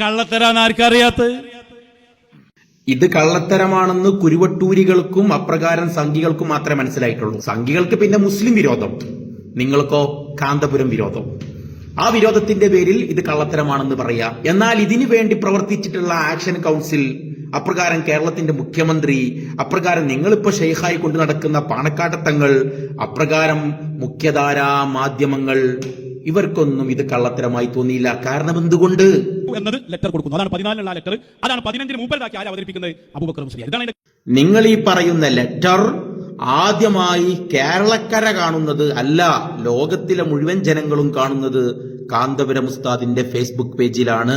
കള്ളത്തരാന്ന് ആർക്കറിയാത്ത ഇത് കള്ളത്തരമാണെന്ന് കുരുവട്ടൂരികൾക്കും അപ്രകാരം സംഘികൾക്കും മാത്രമേ മനസ്സിലായിട്ടുള്ളൂ. സംഘികൾക്ക് പിന്നെ മുസ്ലിം വിരോധം. നിങ്ങൾക്കോ കാന്തപുരം വിരോധം. ആ വിരോധത്തിന്റെ പേരിൽ ഇത് കള്ളത്തരമാണെന്ന് പറയാ. എന്നാൽ ഇതിനു വേണ്ടി പ്രവർത്തിച്ചിട്ടുള്ള ആക്ഷൻ കൗൺസിൽ അപ്രകാരം കേരളത്തിന്റെ മുഖ്യമന്ത്രി അപ്രകാരം നിങ്ങളിപ്പോ ഷെയ്ഖായി കൊണ്ടു നടക്കുന്ന പാണക്കാട്ടത്തങ്ങൾ അപ്രകാരം മുഖ്യധാരാ മാധ്യമങ്ങൾ ഇവർക്കൊന്നും ഇത് കള്ളത്തരമായി തോന്നിയില്ല. കാരണം എന്തുകൊണ്ട്? എന്നത് ലെറ്റർ കൊടുക്കുന്നു. അതാണ് പതിനാലിനുള്ള ലെറ്റർ അതാണ് പതിനഞ്ചിന് മുമ്പിലാക്കി ആര് അവതരിപ്പിക്കുന്നത്? അബൂബക്കർ മുസ്ലിം. ഇതാണ് നിങ്ങൾ ഈ പറയുന്ന ലെറ്റർ ആദ്യമായി കേരളക്കര കാണുന്നത് അല്ല ലോകത്തിലെ മുഴുവൻ ജനങ്ങളും കാണുന്നത് കാന്തപുരം ഉസ്താദിന്റെ ഫേസ്ബുക്ക് പേജിലാണ്.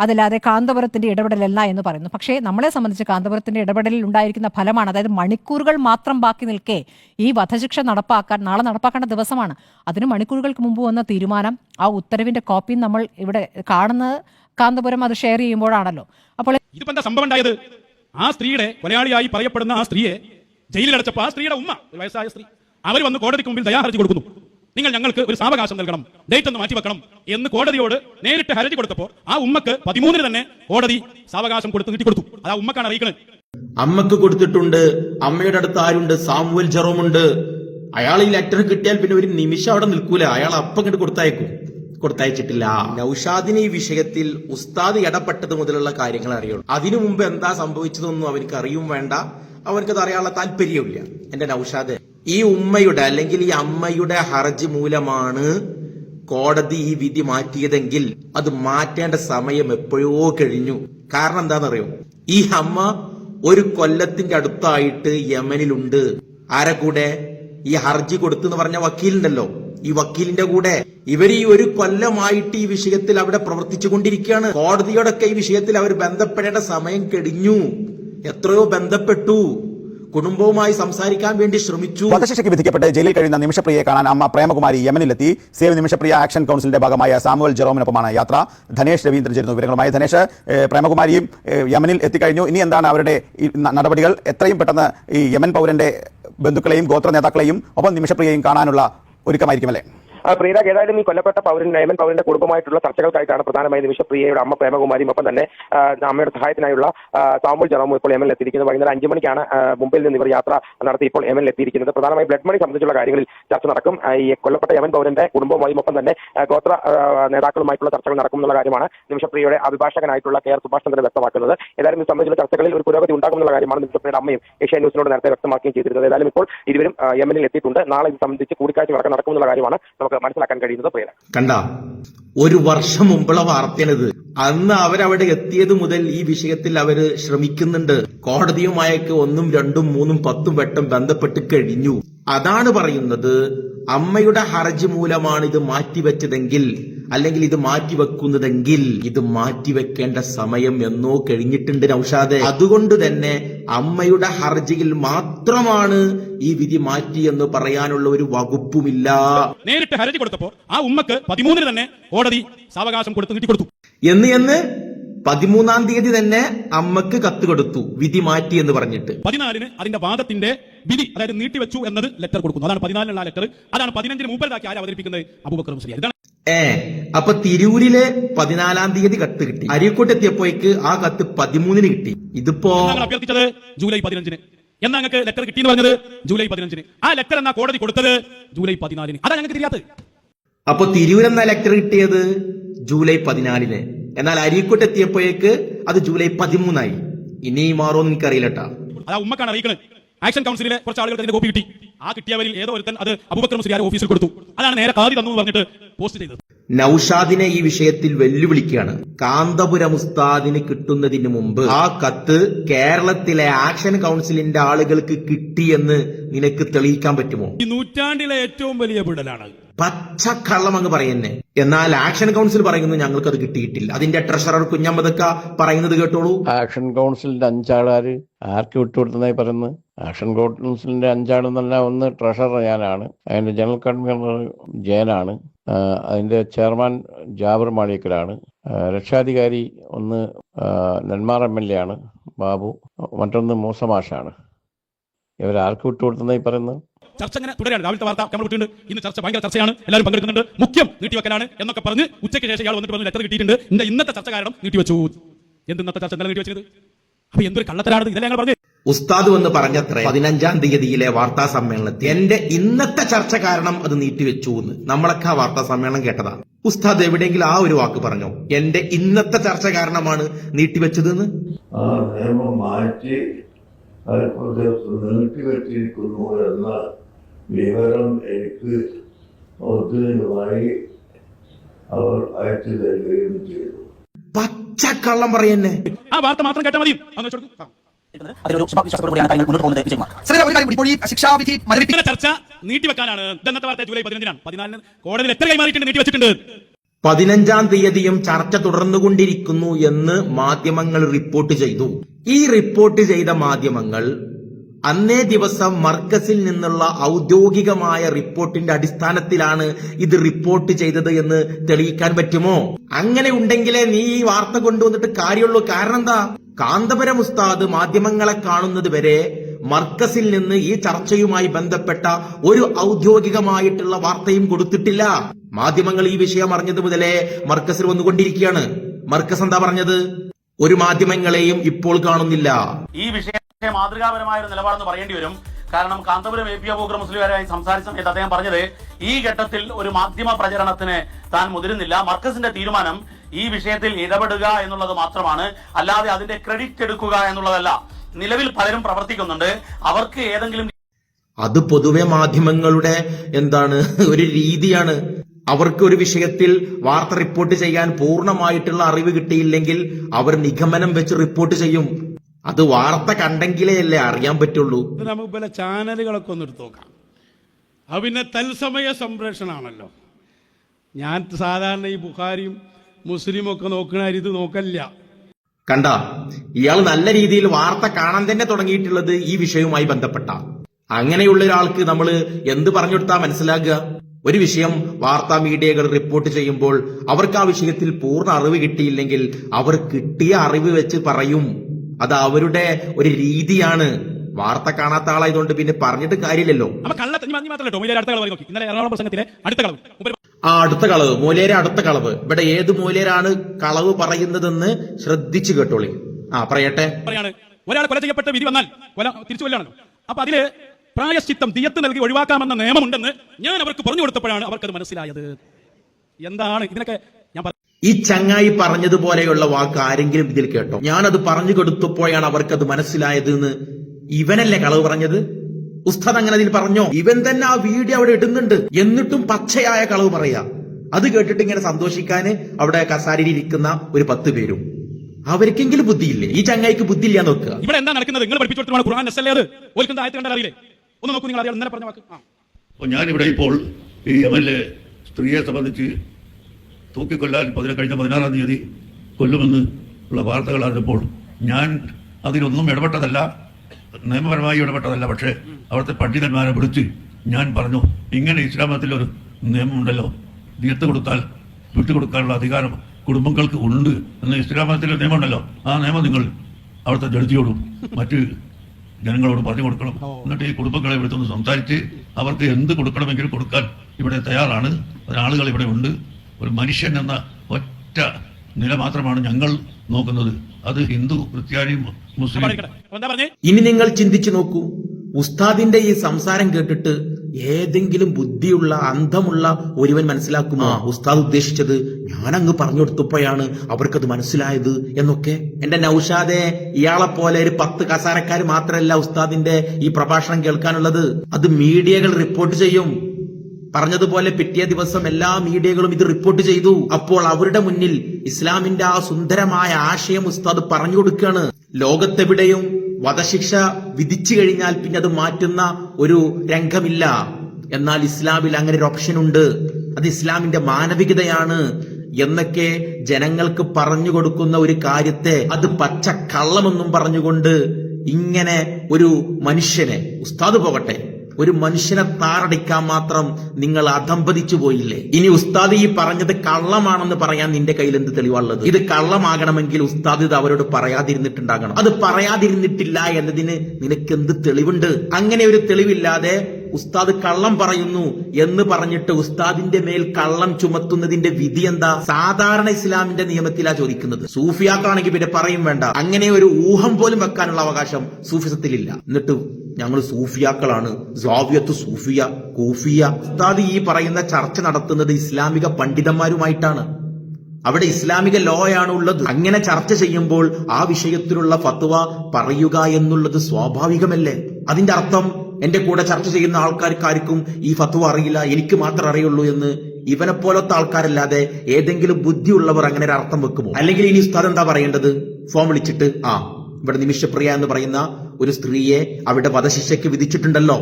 അതല്ലാതെ കാന്തപുരത്തിന്റെ ഇടപെടലല്ല എന്ന് പറയുന്നു. പക്ഷേ നമ്മളെ സംബന്ധിച്ച് കാന്തപുരത്തിന്റെ ഇടപെടലിൽ ഉണ്ടായിരിക്കുന്ന ഫലമാണ് അതായത് മണിക്കൂറുകൾ മാത്രം ബാക്കി നിൽക്കെ ഈ വധശിക്ഷ നടപ്പാക്കാൻ നാളെ നടപ്പാക്കേണ്ട ദിവസമാണ്. അതിന് മണിക്കൂറുകൾക്ക് മുമ്പ് വന്ന തീരുമാനം ആ ഉത്തരവിന്റെ കോപ്പി നമ്മൾ ഇവിടെ കാണുന്നത് കാന്തപുരം അത് ഷെയർ ചെയ്യുമ്പോഴാണല്ലോ. അപ്പോൾ ഇതിപ്പോ എന്താ സംഭവം ഉണ്ടായത്? ആ സ്ത്രീയുടെ കൊലയാളിയായി പറയപ്പെടുന്ന ആ സ്ത്രീയെ ജയിലിലടച്ചപ്പോൾ ആ സ്ത്രീയുടെ ഉമ്മ ഒരു വയസ്സായ സ്ത്രീ അവർ വന്ന് കോടതിക്ക് മുമ്പിൽ ദയാഹർജി കൊടുക്കുന്നു. നിങ്ങൾ ഞങ്ങൾക്ക് ഒരു സാവകാശം നൽകണം ഡേറ്റ് ഒന്ന് മാറ്റിവെക്കണം എന്ന് കോടതിയോട് നേരിട്ട് ഹർജി കൊടുത്തപ്പോൾ ആ ഉമ്മക്ക് പതിമൂന്നിന് തന്നെ കോടതി സാവകാശം കൊടുത്ത് കിട്ടിക്കൊടുത്തു അത് ആ ഉമ്മക്കാണ് അറിയിക്കുന്നത് അമ്മയ്ക്ക് കൊടുത്തിട്ടുണ്ട് അമ്മയുടെ അടുത്ത് ആരുണ്ട്? സാമുവൽ ജെറോമുണ്ട്. അയാൾ ഈ ലെറ്റർ കിട്ടിയാൽ പിന്നെ ഒരു നിമിഷം അവിടെ നിൽക്കൂല. അയാൾ അപ്പം ഇങ്ങോട്ട് കൊടുത്തയക്കും. കൊടുത്തയച്ചിട്ടില്ല. നൌഷാദിന് ഈ വിഷയത്തിൽ ഉസ്താദ് ഇടപെട്ടത് മുതലുള്ള കാര്യങ്ങൾ അറിയുള്ളൂ. അതിനു മുമ്പ് എന്താ സംഭവിച്ചതൊന്നും അവർക്ക് അറിയും വേണ്ട. അവർക്കത് അറിയാനുള്ള താല്പര്യമില്ല എന്റെ നൌഷാദ് ഈ ഉമ്മയുടെ അല്ലെങ്കിൽ ഈ അമ്മയുടെ ഹർജ് മൂലമാണ് കോടതി ഈ വിധി മാറ്റിയതെങ്കിൽ അത് മാറ്റേണ്ട സമയം എപ്പോഴോ കഴിഞ്ഞു. കാരണം എന്താണെന്നറിയോ? ഈ അമ്മ ഒരു കൊല്ലത്തിന്റെ അടുത്തായിട്ട് യമനിലുണ്ട്. ആരെ കൂടെ? ഈ ഹർജി കൊടുത്തെന്ന് പറഞ്ഞ വക്കീലുണ്ടല്ലോ. ഈ വക്കീലിന്റെ കൂടെ. ഇവർ ഈ ഒരു കൊല്ലമായിട്ട് ഈ വിഷയത്തിൽ അവിടെ പ്രവർത്തിച്ചു കൊണ്ടിരിക്കുകയാണ് കോടതിയോടൊക്കെ ഈ വിഷയത്തിൽ അവർ ബന്ധപ്പെടേണ്ട സമയം കഴിഞ്ഞു. എത്രയോ ബന്ധപ്പെട്ടു. കുടുംബവുമായി സംസാരിക്കാൻ വേണ്ടി ശ്രമിച്ചു. വധശിക്ഷയ്ക്ക് വിധിക്കപ്പെട്ട് ജയിലിൽ കഴിയുന്ന നിമിഷപ്രിയയെ കാണാൻ അമ്മ പ്രേമകുമാരി യമനിലെത്തി. സേവ് നിമിഷപ്രിയ ആക്ഷൻ കൗൺസിലിന്റെ ഭാഗമായ സാമുവൽ ജെറോമിനൊപ്പമാണ് യാത്ര. ധനേഷ് രവീന്ദ്രൻ ചേരുന്നു വിവരങ്ങളുമായി ധനേഷ് പ്രേമകുമാരിയും യമനിൽ എത്തിക്കഴിഞ്ഞു. ഇനി എന്താണ് അവരുടെ നടപടികൾ? എത്രയും പെട്ടെന്ന് ഈ യമൻ പൗരന്റെ ബന്ധുക്കളെയും ഗോത്ര നേതാക്കളെയും ഒപ്പം നിമിഷപ്രിയയും കാണാനുള്ള ഒരുക്കമായിരിക്കുമല്ലേ ആ, പ്രിയരാഗ് ഏതായാലും ഈ കൊല്ലപ്പെട്ട പൗരൻ നയമൻ പൗരന്റെ കുടുംബമായിട്ടുള്ള ചർച്ചകൾക്കായിട്ടാണ് നിമിഷ പ്രിയയുടെ അമ്മ പ്രേമകുമാരിയും ഒപ്പം തന്നെ അമ്മയുടെ സഹായത്തിനായുള്ള സാമ്പിൾ സാമുൽ ഇപ്പോൾ എൽ എത്തിയിരിക്കുന്നത് വൈകുന്നേരം അഞ്ചു മണിക്കാണ് മുംബൈയിൽ നിന്ന് ഇവർ യാത്ര നടത്തി ഇപ്പോൾ എമ്മിൽ എത്തിയിരിക്കുന്നത്. പ്രധാനമായി ബ്ലഡ് മണി സംബന്ധിച്ചുള്ള കാര്യങ്ങളിൽ ചർച്ച നടക്കും. ഈ കൊല്ലപ്പെട്ട യമൻ പൗരന്റെ കുടുംബവുമായും ഒപ്പം തന്നെ ഗോത്ര നേതാക്കളുമായിട്ടുള്ള ചർച്ചകൾ നടക്കുമെന്നുള്ള കാര്യമാണ് നിമിഷപ്രിയയുടെ അഭിഭാഷകനായിട്ടുള്ള കെ ആർ സുഭാഷ് ചന്ദ്രൻ വ്യക്തമാക്കുന്നത്. ഏതായാലും ഇത് സംബന്ധിച്ചുള്ള ചർച്ചകളിൽ ഒരു പുരോഗതി ഉണ്ടാകുമെന്നുള്ള കാര്യമാണ് നിമിഷപ്രിയയുടെ അമ്മയും ഏഷ്യ ന്യൂസിനോട് നേരത്തെ വ്യക്തമാക്കുകയും ചെയ്തിരുന്നത്. ഏതായാലും ഇപ്പോൾ ഇരുവരും യമനിൽ എത്തിയിട്ടുണ്ട്. നാളെ ഇത് സംബന്ധിച്ച് കൂടിക്കാഴ്ച നടക്കാൻ നടക്കുമെന്നുള്ള കാര്യമാണ് നമുക്ക് മനസ്സിലാക്കാൻ കഴിയുന്നത് പ്രിയരാഗ് കണ്ട? ഒരു വർഷം മുമ്പുള്ള വാർത്തയാണിത്. അന്ന് അവരവിടെ എത്തിയത് മുതൽ ഈ വിഷയത്തിൽ അവർ ശ്രമിക്കുന്നുണ്ട്. കോടതിയുമായൊക്കെ ഒന്നും രണ്ടും മൂന്നും പത്തും വട്ടം ബന്ധപ്പെട്ട് കഴിഞ്ഞു. അതാണ് പറയുന്നത് അമ്മയുടെ ഹർജി മൂലമാണ് ഇത് മാറ്റിവെച്ചതെങ്കിൽ അല്ലെങ്കിൽ ഇത് മാറ്റിവെക്കുന്നതെങ്കിൽ ഇത് മാറ്റിവെക്കേണ്ട സമയം എന്നോ കഴിഞ്ഞിട്ടുണ്ട് നൌഷാദെ. അതുകൊണ്ട് തന്നെ അമ്മയുടെ ഹർജിയിൽ മാത്രമാണ് ഈ വിധി മാറ്റി എന്ന് പറയാനുള്ള ഒരു വകുപ്പുമില്ല. നേരിട്ട് ഹർജി കൊടുത്തപ്പോൾ ആ ഉമ്മക്ക് പതിമൂന്നിന് തന്നെ കോടതി സാവകാശം കൊടുത്ത് കിട്ടിക്കൊടുത്തു എന്ന് എന്ന് പതിമൂന്നാം തീയതി തന്നെ അമ്മയ്ക്ക് കത്ത് കൊടുത്തു വിധി മാറ്റി എന്ന് പറഞ്ഞിട്ട്. പതിനാലിന് അതിന്റെ വാദത്തിന്റെ വിധി അതായത് നീട്ടിവെച്ചു എന്നത് ലെറ്റർ കൊടുക്കുന്നു. അതാണ് പതിനാലിനുള്ള ലെറ്റർ അതാണ് പതിനഞ്ചിന് മുമ്പിലാക്കി ആര് അവതരിപ്പിക്കുന്നത്? അബൂബക്കർ മുസ്ലിം ഇതാണ് ഏ അപ്പൊ തിരൂരിലെ പതിനാലാം തീയതി കത്ത് കിട്ടി. അരീക്കോട്ട് എത്തിയപ്പോഴേക്ക് ആ കത്ത് പതിമൂന്നിന് കിട്ടി. ഇതിപ്പോ അഭ്യർത്ഥിച്ചത്? ജൂലൈ പതിനഞ്ചിന്. എന്നാ ഞങ്ങൾക്ക് ലെറ്റർ കിട്ടി എന്ന് പറഞ്ഞത്? ജൂലൈ പതിനഞ്ചിന്. ആ ലെറ്റർ എന്നാ കോടതി കൊടുത്തത്? ജൂലൈ പതിനാലിന്. അതാ ഞങ്ങൾക്ക് തിരിയാത്തത്. അപ്പൊ തിരൂരെന്ന ലെറ്റർ കിട്ടിയത്? ജൂലൈ പതിനാലിന്. എന്നാൽ അരീക്കോട്ട് എത്തിയപ്പോഴേക്ക് അത് ജൂലൈ പതിമൂന്നായി. ഇനി മാറുമെന്ന് എനിക്കറിയില്ല അതാ ഉമ്മക്കാണ് അറിയിക്കുന്നത് ആക്ഷൻ കൗൺസിലിലെ കുറച്ച് ആളുകൾ കോപ്പി കിട്ടി. ആ കിട്ടിയവരിൽ ഏതോ ഒരുത്തൻ അത് അബുബക്രം മുസ്ലിയാർ ഓഫീസിൽ കൊടുത്തു. അതാണ് നേരെ കാതി തന്നു എന്ന് പറഞ്ഞിട്ട് പോസ്റ്റ് ചെയ്തത്. നൌഷാദിനെ ഈ വിഷയത്തിൽ വെല്ലുവിളിക്കുകയാണ്. കാന്തപുരം ഉസ്താദിന് കിട്ടുന്നതിന് മുമ്പ് ആ കത്ത് കേരളത്തിലെ ആക്ഷൻ കൗൺസിലിന്റെ ആളുകൾക്ക് കിട്ടിയെന്ന് നിനക്ക് തെളിയിക്കാൻ പറ്റുമോ? ഈ നൂറ്റാണ്ടിലെ ഏറ്റവും വലിയ വിടലാണ്. പച്ചക്കള്ളം അങ്ങ് പറയുന്നേ. എന്നാൽ ആക്ഷൻ കൗൺസിൽ പറയുന്നു ഞങ്ങൾക്ക് അത് കിട്ടിയിട്ടില്ല. അതിന്റെ ട്രഷറർ കുഞ്ഞമ്മദക്ക പറയുന്നത് കേട്ടോളൂ. ആക്ഷൻ കൗൺസിലിന്റെ അഞ്ചാളാര് ആർക്ക് വിട്ടുകൊടുത്തതായി പറയുന്നത്? ആക്ഷൻ കൗൺസിലിന്റെ അഞ്ചാളെന്നല്ല ഒന്ന് ട്രഷറർ ഞാനാണ്. അതിന്റെ ജനറൽ കൺവീനർ ജയനാണ്. അതിന്റെ ചെയർമാൻ ജാബർ മാളിക്കലാണ് രക്ഷാധികാരി ഒന്ന് നെന്മാർ എം എൽ എ ആണ്. ബാബു മറ്റൊന്ന് മൂസമാഷാണ്. ഇവർ ആർക്ക് വിട്ടുകൊടുത്തതായി പറയുന്നത്? ചർച്ച ഇങ്ങനെ തുടരുകയാണ്. രാവിലത്തെ വാർത്ത നമ്മൾ വിട്ടിട്ടുണ്ട്. ഇന്ന് ചർച്ച ഭയങ്കര ചർച്ചയാണ്. എല്ലാവരും പങ്കെടുക്കുന്നുണ്ട്. മുഖ്യം നീട്ടിവെക്കലാണ് എന്നൊക്കെ പറഞ്ഞ് ഉച്ചയ്ക്ക് ശേഷം ഇയാൾ വന്നിട്ട് പറഞ്ഞു ലെറ്റർ കിട്ടിയിട്ടുണ്ട്. ഇന്ന ഇന്നത്തെ ചർച്ച കാരണം നീട്ടിവെച്ചു. എന്ത് ഇന്നത്തെ ചർച്ച? നീട്ടി നീട്ടിവെച്ചത്? അപ്പൊ എന്തൊരു കള്ളത്തരാണ് ഇതല്ലേ ഞങ്ങൾ പറഞ്ഞു ഉസ്താദ് എന്ന് പറഞ്ഞത്രേ പതിനഞ്ചാം തീയതിയിലെ വാർത്താ സമ്മേളനത്തിൽ എന്റെ ഇന്നത്തെ ചർച്ച കാരണം അത് നീട്ടിവെച്ചു എന്ന്. നമ്മളൊക്കെ ആ വാർത്താ സമ്മേളനം കേട്ടതാണ്. ഉസ്താദ് എവിടെയെങ്കിലും ആ ഒരു വാക്ക് പറഞ്ഞോ? എന്റെ ഇന്നത്തെ ചർച്ച കാരണമാണ് നീട്ടിവെച്ചതെന്ന്? ആ നിയമം മാറ്റി നീട്ടിവെച്ചിരിക്കുന്നു എന്ന വിവരം എനിക്ക് ഔദ്യോഗികമായി അവർ അയച്ചു തരികയും ചെയ്തു. പച്ചക്കള്ളം പറയന്നെ ആ വാർത്ത മാത്രം കേട്ടാൽ മതി. ചർച്ച നീട്ടിവെക്കാനാണ് ഇന്നത്തെ വാർത്ത ജൂലൈ പതിനഞ്ചിനാണ് പതിനാലിന് കോടതിയിൽ എത്ര കൈമാറിയിട്ടുണ്ട് നീട്ടിവെച്ചിട്ടുണ്ട് പതിനഞ്ചാം തീയതിയും ചർച്ച തുടർന്നുകൊണ്ടിരിക്കുന്നു എന്ന് മാധ്യമങ്ങൾ റിപ്പോർട്ട് ചെയ്തു. ഈ റിപ്പോർട്ട് ചെയ്ത മാധ്യമങ്ങൾ അന്നേ ദിവസം മർക്കസിൽ നിന്നുള്ള ഔദ്യോഗികമായ റിപ്പോർട്ടിന്റെ അടിസ്ഥാനത്തിലാണ് ഇത് റിപ്പോർട്ട് ചെയ്തത് എന്ന് തെളിയിക്കാൻ പറ്റുമോ? അങ്ങനെ ഉണ്ടെങ്കിലേ നീ ഈ വാർത്ത കൊണ്ടുവന്നിട്ട് കാര്യമുള്ളൂ. കാരണം എന്താ? കാന്തപുരം ഉസ്താദ് മാധ്യമങ്ങളെ കാണുന്നത് വരെ മർക്കസിൽ നിന്ന് ഈ ചർച്ചയുമായി ബന്ധപ്പെട്ട ഒരു ഔദ്യോഗികമായിട്ടുള്ള വാർത്തയും കൊടുത്തിട്ടില്ല. മാധ്യമങ്ങൾ ഈ വിഷയം അറിഞ്ഞത് മുതലേ മർക്കസിൽ വന്നുകൊണ്ടിരിക്കുകയാണ്. മർക്കസ് എന്താ പറഞ്ഞത്? ഒരു മാധ്യമങ്ങളെയും ഇപ്പോൾ കാണുന്നില്ല. ഈ വിഷയത്തെ മാതൃകാപരമായ ഒരു നിലപാടെന്ന് പറയേണ്ടി വരും. കാരണം കാന്തപുരം എ പി അബൂക്കർ മുസ്ലിമാരുമായി സംസാരിച്ച സമയത്ത് അദ്ദേഹം പറഞ്ഞത് ഈ ഘട്ടത്തിൽ ഒരു മാധ്യമ പ്രചരണത്തിന് താൻ മുതിരുന്നില്ല. മർക്കസിന്റെ തീരുമാനം ഈ വിഷയത്തിൽ ഇടപെടുക എന്നുള്ളത് മാത്രമാണ്. അല്ലാതെ അതിന്റെ ക്രെഡിറ്റ് എടുക്കുക എന്നുള്ളതല്ല. നിലവിൽ പലരും പ്രവർത്തിക്കുന്നുണ്ട്. അവർക്ക് ഏതെങ്കിലും അത് പൊതുവെ മാധ്യമങ്ങളുടെ എന്താണ് ഒരു രീതിയാണ്. അവർക്ക് ഒരു വിഷയത്തിൽ വാർത്ത റിപ്പോർട്ട് ചെയ്യാൻ പൂർണമായിട്ടുള്ള അറിവ് കിട്ടിയില്ലെങ്കിൽ അവർ നിഗമനം വെച്ച് റിപ്പോർട്ട് ചെയ്യും. അത് വാർത്ത കണ്ടെങ്കിലേ അല്ലേ അറിയാൻ പറ്റുള്ളൂ. നമുക്ക് പല ചാനലുകളൊക്കെ ഒന്ന് എടുത്ത് നോക്കാം. അത് പിന്നെ തത്സമയ സംപ്രേഷണമാണല്ലോ. ഞാൻ സാധാരണ ഈ ബുഖാരിയും മുസ്ലിം ഒക്കെ നോക്കണ ഇത് നോക്കല്ല കണ്ട ഇയാൾ നല്ല രീതിയിൽ വാർത്ത കാണാൻ തന്നെ തുടങ്ങിയിട്ടുള്ളത് ഈ വിഷയവുമായി ബന്ധപ്പെട്ട. അങ്ങനെയുള്ള ഒരാൾക്ക് നമ്മൾ എന്ത് പറഞ്ഞു കൊടുത്താൽ മനസ്സിലാകുക? ഒരു വിഷയം വാർത്താ മീഡിയകൾ റിപ്പോർട്ട് ചെയ്യുമ്പോൾ അവർക്ക് ആ വിഷയത്തിൽ പൂർണ അറിവ് കിട്ടിയില്ലെങ്കിൽ അവർ കിട്ടിയ അറിവ് വെച്ച് പറയും. അത് അവരുടെ ഒരു രീതിയാണ്. വാർത്ത കാണാത്ത ആളായതുകൊണ്ട് പിന്നെ പറഞ്ഞിട്ട് കാര്യമില്ലല്ലോ. ആ അടുത്ത കളവ്. മൂലേര അടുത്ത കളവ്. ഇവിടെ ഏത് മൂലേരാണ് കളവ് പറയുന്നതെന്ന് ശ്രദ്ധിച്ചു കേട്ടോളി. ആ പറയട്ടെ. ഒരാൾ കൊല ചെയ്യപ്പെട്ട വിധി വന്നാൽ കൊല തിരിച്ചു കൊല്ലാണല്ലോ അപ്പൊ അതിൽ പ്രായശ്ചിത്തം തീയത്ത് നൽകി ഒഴിവാക്കാമെന്ന നിയമമുണ്ടെന്ന് ഞാൻ അവർക്ക് പറഞ്ഞു കൊടുത്തപ്പോഴാണ് അവർക്കത് മനസ്സിലായത്. എന്താണ് ഇതിനൊക്കെ ഞാൻ ഈ ചങ്ങായി പറഞ്ഞതുപോലെയുള്ള വാക്ക് ആരെങ്കിലും ഇതിൽ കേട്ടോ? ഞാനത് പറഞ്ഞു കൊടുത്തപ്പോഴാണ് അവർക്കത് മനസ്സിലായത് എന്ന് ഇവനല്ലേ കളവ് പറഞ്ഞത്? ഉസ്താദ് അങ്ങനെ അതിൽ പറഞ്ഞോ? ഇവൻ തന്നെ ആ വീഡിയോ അവിടെ ഇടുന്നുണ്ട്. എന്നിട്ടും പച്ചയായ കളവ് പറയാ. അത് കേട്ടിട്ട് ഇങ്ങനെ സന്തോഷിക്കാന് അവിടെ കസാരിയിൽ ഇരിക്കുന്ന ഒരു പത്ത് പേരും. അവർക്കെങ്കിലും ബുദ്ധിയില്ലേ? ഈ ചങ്ങായിക്ക് ബുദ്ധിയില്ല നോക്കുക. ഇവിടെ എന്താ നടക്കുന്നത്? നിങ്ങൾ പഠിപ്പിച്ചു ഖുർആൻ അല്ലേ അത്? ഓൽക്കുന്ന ആയത്ത് കണ്ടാൽ അറിയില്ലേ? ഒന്ന് നോക്കൂ നിങ്ങൾ അറിയാം. ഇന്നലെ പറഞ്ഞ വാക്ക്. അപ്പോൾ ഞാനിവിടെ ഇപ്പോൾ ഈ എം എൽ എ സ്ത്രീയെ സംബന്ധിച്ച് തൂക്കിക്കൊല്ലാൻ പതിനെ കഴിഞ്ഞ പതിനാറാം തീയതി കൊല്ലുമെന്ന് ഉള്ള വാർത്തകൾ അറിഞ്ഞപ്പോൾ ഞാൻ അതിലൊന്നും ഇടപെട്ടതല്ല നിയമപരമായി ഇടപെട്ടതല്ല പക്ഷേ അവിടുത്തെ പണ്ഡിതന്മാരെ വിളിച്ച് ഞാൻ പറഞ്ഞു ഇങ്ങനെ ഇസ്ലാമത്തിൽ ഒരു നിയമമുണ്ടല്ലോ ദീർത്ത് കൊടുത്താൽ വിട്ടുകൊടുക്കാനുള്ള അധികാരം കുടുംബങ്ങൾക്ക് ഉണ്ട് എന്ന് ഇസ്ലാമത്തിൽ മതത്തിലെ നിയമമുണ്ടല്ലോ ആ നിയമം നിങ്ങൾ അവിടുത്തെ ജഡ്ജിയോടും മറ്റ് ജനങ്ങളോട് പറഞ്ഞു കൊടുക്കണം. എന്നിട്ട് ഈ കുടുംബങ്ങളെ വിളിച്ചൊന്ന് സംസാരിച്ച് അവർക്ക് എന്ത് കൊടുക്കണമെങ്കിലും കൊടുക്കാൻ ഇവിടെ തയ്യാറാണ് ആളുകൾ ഇവിടെ ഉണ്ട് ഒരു മനുഷ്യൻ എന്ന ഒറ്റ നില മാത്രമാണ് ഞങ്ങൾ നോക്കുന്നത്. അത് ഹിന്ദു ക്രിസ്ത്യാനി മുസ്ലിം. എന്താ പറഞ്ഞേ? ഇനി നിങ്ങൾ ചിന്തിച്ചു നോക്കൂ. ഉസ്താദിന്റെ ഈ സംസാരം കേട്ടിട്ട് ഏതെങ്കിലും ബുദ്ധിയുള്ള അന്ധമുള്ള ഒരുവൻ മനസ്സിലാക്കുമോ? ഉസ്താദ് ഉദ്ദേശിച്ചത് ഞാൻ അങ്ങ് പറഞ്ഞു കൊടുത്തപ്പോഴാണ് അവർക്കത് മനസ്സിലായത് എന്നൊക്കെ. എന്റെ നൌഷാദെ ഇയാളെ പോലെ ഒരു പത്ത് കസാരക്കാർ മാത്രമല്ല ഉസ്താദിന്റെ ഈ പ്രഭാഷണം കേൾക്കാനുള്ളത്. അത് മീഡിയകൾ റിപ്പോർട്ട് ചെയ്യും. പറഞ്ഞതുപോലെ പിറ്റേ ദിവസം എല്ലാ മീഡിയകളും ഇത് റിപ്പോർട്ട് ചെയ്തു. അപ്പോൾ അവരുടെ മുന്നിൽ ഇസ്ലാമിന്റെ ആ സുന്ദരമായ ആശയം ഉസ്താദ് പറഞ്ഞു കൊടുക്കുകയാണ്. ലോകത്തെവിടെയും വധശിക്ഷ വിധിച്ചു കഴിഞ്ഞാൽ പിന്നെ അത് മാറ്റുന്ന ഒരു രംഗമില്ല. എന്നാൽ ഇസ്ലാമിൽ അങ്ങനെ ഒരു ഓപ്ഷൻ ഉണ്ട്. അത് ഇസ്ലാമിന്റെ മാനവികതയാണ് എന്നൊക്കെ ജനങ്ങൾക്ക് പറഞ്ഞു കൊടുക്കുന്ന ഒരു കാര്യത്തെ അത് പച്ച കള്ളമെന്നും പറഞ്ഞുകൊണ്ട് ഇങ്ങനെ ഒരു മനുഷ്യനെ ഉസ്താദ് പോകട്ടെ. ഒരു മനുഷ്യനെ താറടിക്കാൻ മാത്രം നിങ്ങൾ അധംപതിച്ചു പോയില്ലേ? ഇനി ഉസ്താദ് ഈ പറഞ്ഞത് കള്ളമാണെന്ന് പറയാൻ നിന്റെ കയ്യിൽ എന്ത് തെളിവാണുള്ളത്? ഇത് കള്ളമാകണമെങ്കിൽ ഉസ്താദ് ഇത് അവരോട് പറയാതിരുന്നിട്ടുണ്ടാകണം. അത് പറയാതിരുന്നിട്ടില്ല എന്നതിന് നിനക്ക് എന്ത് തെളിവുണ്ട്? അങ്ങനെ ഒരു തെളിവില്ലാതെ ഉസ്താദ് കള്ളം പറയുന്നു എന്ന് പറഞ്ഞിട്ട് ഉസ്താദിന്റെ മേൽ കള്ളം ചുമത്തുന്നതിന്റെ വിധി എന്താ? സാധാരണ ഇസ്ലാമിന്റെ നിയമത്തിലാ ചോദിക്കുന്നത്. സൂഫിയാക്കളാണെങ്കിൽ പിന്നെ പറയും വേണ്ട. അങ്ങനെ ഒരു ഊഹം പോലും വെക്കാനുള്ള അവകാശം സൂഫിസത്തിലില്ല. എന്നിട്ട് ഞങ്ങൾ സൂഫിയാക്കളാണ്. സാവ്യത്ത് സൂഫിയ കൂഫിയ. ഉസ്താദ് ഈ പറയുന്ന ചർച്ച നടത്തുന്നത് ഇസ്ലാമിക പണ്ഡിതന്മാരുമായിട്ടാണ്. അവിടെ ഇസ്ലാമിക ലോ ആണ് ഉള്ളത്. അങ്ങനെ ചർച്ച ചെയ്യുമ്പോൾ ആ വിഷയത്തിലുള്ള ഫത്വ പറയുക എന്നുള്ളത് സ്വാഭാവികമല്ലേ? അതിന്റെ അർത്ഥം എന്റെ കൂടെ ചർച്ച ചെയ്യുന്ന ആൾക്കാർക്കാർക്കും ഈ ഫത്വ അറിയില്ല. എനിക്ക് മാത്രം അറിയുള്ളൂ എന്ന് ഇവനെ പോലത്തെ ആൾക്കാരല്ലാതെ ഏതെങ്കിലും ബുദ്ധിയുള്ളവർ അങ്ങനെ ഒരു അർത്ഥം വെക്കുമോ? അല്ലെങ്കിൽ ഇനി ഉസ്താദ് എന്താ പറയേണ്ടത്? ഫോം വിളിച്ചിട്ട് ആ ഇവിടെ നിമിഷപ്രിയ എന്ന് പറയുന്ന ഒരു സ്ത്രീയെ അവിടെ വധശിക്ഷയ്ക്ക് വിധിച്ചിട്ടുണ്ടല്ലോ.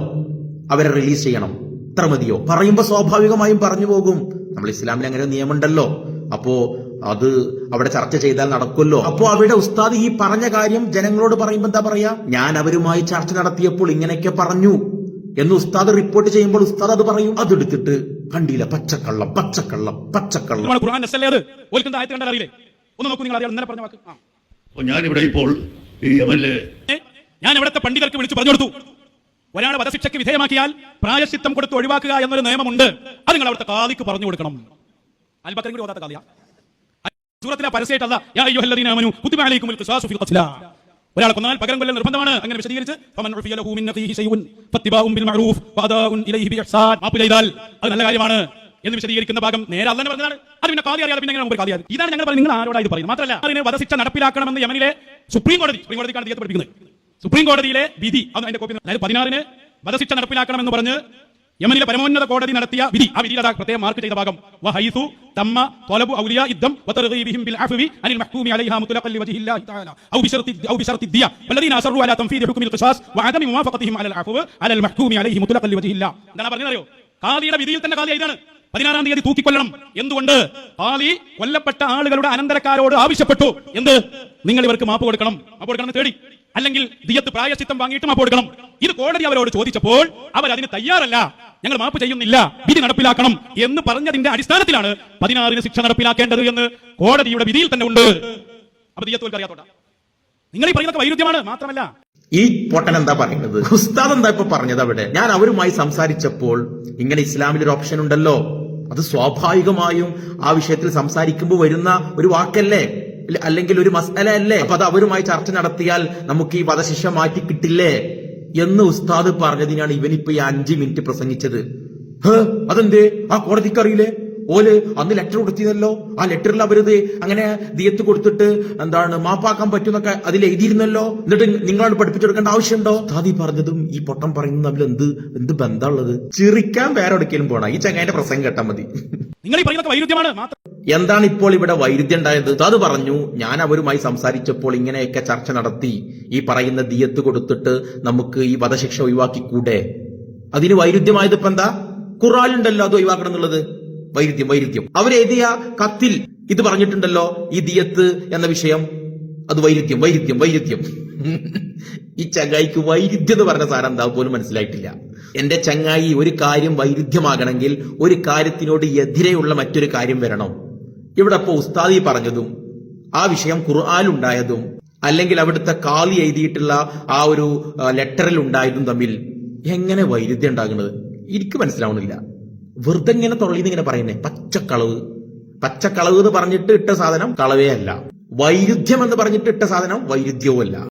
അവരെ റിലീസ് ചെയ്യണം. ഇത്ര മതിയോ? പറയുമ്പോ സ്വാഭാവികമായും പറഞ്ഞു പോകും. നമ്മൾ ഇസ്ലാമിൽ അങ്ങനെ നിയമമുണ്ടല്ലോ. അപ്പോ അത് അവിടെ ചർച്ച ചെയ്താൽ നടക്കുമല്ലോ. അപ്പോ അവിടെ ഉസ്താദ് ഈ പറഞ്ഞ കാര്യം ജനങ്ങളോട് പറയുമ്പോ എന്താ പറയാ? ഞാൻ അവരുമായി ചർച്ച നടത്തിയപ്പോൾ ഇങ്ങനെയൊക്കെ പറഞ്ഞു എന്ന് ഉസ്താദ് റിപ്പോർട്ട് ചെയ്യുമ്പോൾ ഉസ്താദ് അത് പറയും. അതെടുത്തിട്ട് കണ്ടില്ല പച്ചക്കള്ളം പച്ചക്കള്ളം പച്ചക്കള്ളം. അപ്പോൾ ഞാനിവിടെ ഇപ്പോൾ ഞാൻ ഇവിടുത്തെ പണ്ഡിതർക്ക് വിളിച്ചു പറഞ്ഞു കൊടുത്തു. ഒരാളെ വധശിക്ഷയ്ക്ക് വിധേയമാക്കിയാൽ പ്രായശിത്തം കൊടുത്ത് ഒഴിവാക്കുക എന്നൊരു നിയമമുണ്ട്. അത് നിങ്ങൾ അവിടുത്തെ കാതിക്ക് പറഞ്ഞു കൊടുക്കണം. അൽബക്കറും കൂടി ഓതാത്ത കഥയാ സൂറത്തിലെ പരസ്യമായിട്ടല്ല യാ അയ്യുഹല്ലദീന ആമനു കുതിബ അലൈക്കുമുൽ ഖിസാസു ഫിൽ ഖത്ല ഒരാളെ കൊന്നാൽ പകരം കൊല്ലൽ നിർബന്ധമാണ് അങ്ങനെ വിശദീകരിച്ച് ഫമൻ ഉഫിയ ലഹു മിൻ നഖീഹി ശൈഉൻ ഫത്തിബാഉൻ ബിൽ മഅറൂഫ് വഅദാഉൻ ഇലൈഹി ബി ഇഹ്സാൻ മാപ്പ് ചെയ്താൽ അത് നല്ല കാര്യമാണ് എന്ന് വിശദീകരിക്കുന്ന ഭാഗം നേരെ അല്ലാതെ പറഞ്ഞതാണ്. അത് പിന്നെ കാതി അറിയാതെ പിന്നെ എങ്ങനെ നമുക്ക് കാതി അറിയാം? ഇതാണ് ഞങ്ങൾ പറയുന്നത്. നിങ്ങൾ ആരോടാ ഇത് പറയുന്നത്? മാത്രമല്ല അതിനെ വധശിക്ഷ നടപ്പിലാക്കണമെന്ന് യമനിലെ സുപ്രീം കോടതി സുപ്രീം കോടതിക്കാണ് തീയതി സുപ്രീം കോടതിയിലെ വിധി അത് അതിന്റെ കോപ്പി. അതായത് പതിനാറിന് വധശിക്ഷ നടപ്പിലാക്കണമെന്ന് പറഞ്ഞ് യമനിലെ പരമോന്നത കോടതി നടത്തിയ വിധി. ആ വിധിയിൽ അതാ പ്രത്യേകം മാർക്ക് ചെയ്ത ഭാഗം. വഹൈസു തമ്മ തൊലബു ഔലിയ ഇദ്ദം വതർഗീബിഹിം ബിൽ അഫ്വി അനിൽ മഹ്കൂമി അലൈഹാ മുത്ലഖൻ വജ്ഹില്ലാഹി തആല. ഔ ബിശർത്തി ഔ ബിശർത്തി ദിയ. വല്ലദീന അസറു അലാ തൻഫീദ് ഹുക്മിൽ ഖിസാസ് വഅദമി മുവാഫഖതിഹിം അലൽ അഫ്വ അലൽ മഹ്കൂമി അലൈഹി മുത്ലഖൻ വജ്ഹില്ലാ. അല്ലാ എന്താണ് പറഞ്ഞറിയോ ഖാദിയുടെ വിധിയിൽ തന്നെ ഖാദി ഇതാണ് പതിനാറാം തീയതി തൂക്കിക്കൊല്ലണം. എന്തുകൊണ്ട്? ഖാദി കൊല്ലപ്പെട്ട ആളുകളുടെ അനന്തരക്കാരോട് ആവശ്യപ്പെട്ടു. എന്ത്? നിങ്ങൾ ഇവർക്ക് മാപ്പ് കൊടുക്കണം. മാപ്പ് കൊടുക്കണം തേടി. അല്ലെങ്കിൽ ദിയത്ത് പ്രായശ്ചിത്തം വാങ്ങിയിട്ട് മാപ്പ് കൊടുക്കണം. ഇത് കോടതി അവരോട് ചോദിച്ചപ്പോൾ അവർ അതിന് തയ്യാറല്ല. ഞങ്ങൾ മാപ്പ് ചെയ്യുന്നില്ല. വിധി നടപ്പിലാക്കണം എന്ന് പറഞ്ഞതിന്റെ അടിസ്ഥാനത്തിലാണ് പതിനാറിന് ശിക്ഷ നടപ്പിലാക്കേണ്ടത് എന്ന് കോടതിയുടെ വിധിയിൽ തന്നെ ഉണ്ട്. നിങ്ങൾ ഈ പറയുന്നൊക്കെ വൈരുദ്ധ്യമാണ് മാത്രമല്ല. ഈ പൊട്ടൻ എന്താ പറയുന്നത്? ഉസ്താദ് എന്താ ഇപ്പൊ പറഞ്ഞത് അവിടെ? ഞാൻ അവരുമായി സംസാരിച്ചപ്പോൾ ഇങ്ങനെ ഇസ്ലാമിൽ ഒരു ഓപ്ഷൻ ഉണ്ടല്ലോ. അത് സ്വാഭാവികമായും ആ വിഷയത്തിൽ സംസാരിക്കുമ്പോൾ വരുന്ന ഒരു വാക്കല്ലേ? അല്ലെങ്കിൽ ഒരു മസല അല്ലേ? അപ്പൊ അത് അവരുമായി ചർച്ച നടത്തിയാൽ നമുക്ക് ഈ വധശിക്ഷ മാറ്റി കിട്ടില്ലേ? എന്ന് ഉസ്താദ് പറഞ്ഞതിനാണ് ഇവനിപ്പോ ഈ അഞ്ച് മിനിറ്റ് പ്രസംഗിച്ചത്. ഹേ, അതെന്തേ? ആ കോടതിക്ക് അറിയില്ലേ ഓൽ അന്ന് ലെറ്റർ കൊടുത്തിരുന്നല്ലോ. ആ ലെറ്ററിൽ അവരത് അങ്ങനെ ദിയത്ത് കൊടുത്തിട്ട് എന്താണ് മാപ്പാക്കാൻ പറ്റുന്നൊക്കെ അതിൽ എഴുതിയിരുന്നല്ലോ. എന്നിട്ട് നിങ്ങളോട് പഠിപ്പിച്ചെടുക്കേണ്ട ആവശ്യമുണ്ടോ? താതി പറഞ്ഞതും ഈ പൊട്ടം പറയുന്നതും തമ്മിൽ എന്ത് എന്ത് ബന്ധമുള്ളത്? ചിരിക്കാൻ വേറെ എവിടേക്കെങ്കിലും പോണ. ഈ ചങ്ങാന്റെ പ്രസംഗം കേട്ടാ മതി. നിങ്ങൾ ഈ പറയുന്നതൊക്കെ വൈരുദ്ധ്യമാണ്. എന്താണ് ഇപ്പോൾ ഇവിടെ വൈരുദ്ധ്യം ഉണ്ടായത് അത് പറഞ്ഞു ഞാൻ അവരുമായി സംസാരിച്ചപ്പോൾ ഇങ്ങനെയൊക്കെ ചർച്ച നടത്തി. ഈ പറയുന്ന ദിയത്ത് കൊടുത്തിട്ട് നമുക്ക് ഈ വധശിക്ഷ ഒഴിവാക്കിക്കൂടെ? അതിന് വൈരുദ്ധ്യമായത് ഇപ്പൊ എന്താ? ഖുറാലുണ്ടല്ലോ അത് ഒഴിവാക്കണം എന്നുള്ളത്. വൈരുദ്ധ്യം വൈരുദ്ധ്യം. അവരെഴുതിയ കത്തിൽ ഇത് പറഞ്ഞിട്ടുണ്ടല്ലോ ഈ ദിയത്ത് എന്ന വിഷയം. അത് വൈരുദ്ധ്യം വൈരുദ്ധ്യം വൈരുദ്ധ്യം. ഈ ചങ്ങായിക്ക് വൈരുദ്ധ്യം എന്ന് പറഞ്ഞ സാധനം എന്താ പോലും മനസ്സിലായിട്ടില്ല. എന്റെ ചങ്ങായി ഒരു കാര്യം വൈരുദ്ധ്യമാകണമെങ്കിൽ ഒരു കാര്യത്തിനോട് എതിരെയുള്ള മറ്റൊരു കാര്യം വരണം. ഇവിടെ ഇപ്പൊ ഉസ്താദി പറഞ്ഞതും ആ വിഷയം ഖുർആാനുണ്ടായതും അല്ലെങ്കിൽ അവിടുത്തെ കാലി എഴുതിയിട്ടുള്ള ആ ഒരു ലെറ്ററിൽ ഉണ്ടായതും തമ്മിൽ എങ്ങനെ വൈരുദ്ധ്യം ഉണ്ടാകുന്നത്? എനിക്ക് മനസ്സിലാവുന്നില്ല. വെറുതെ ഇങ്ങനെ തൊള്ളിന്ന് ഇങ്ങനെ പറയുന്നേ പച്ചക്കളവ്. പച്ചക്കളവ് എന്ന് പറഞ്ഞിട്ട് ഇട്ട സാധനം കളവേ അല്ല. വൈരുദ്ധ്യം എന്ന് പറഞ്ഞിട്ട് ഇട്ട സാധനം വൈരുദ്ധ്യവും അല്ല